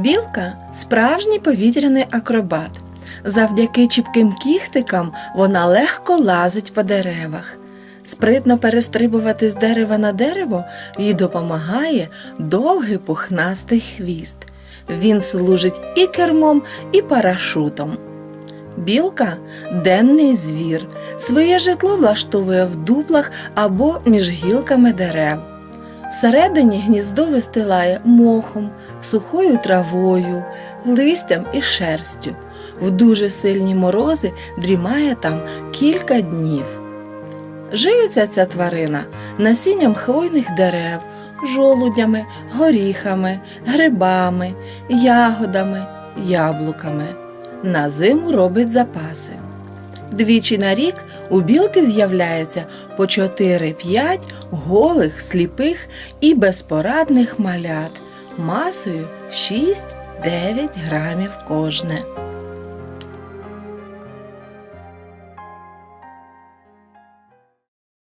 Білка справжній повітряний акробат. Завдяки чіпким кіхтикам вона легко лазить по деревах. Спритно перестрибувати з дерева на дерево їй допомагає довгий пухнастий хвіст. Він служить і кермом, і парашутом. Білка денний звір. Своє житло влаштовує в дуплах або між гілками дерев. Всередині гніздо вистилає мохом, сухою травою, листям і шерстю. В дуже сильні морози дрімає там кілька днів. Живиться ця тварина насінням хвойних дерев, жолудями, горіхами, грибами, ягодами, яблуками. На зиму робить запаси. Двічі на рік у білки з'являється по 4-5 голих, сліпих і безпорадних малят масою 6-9 грамів кожне.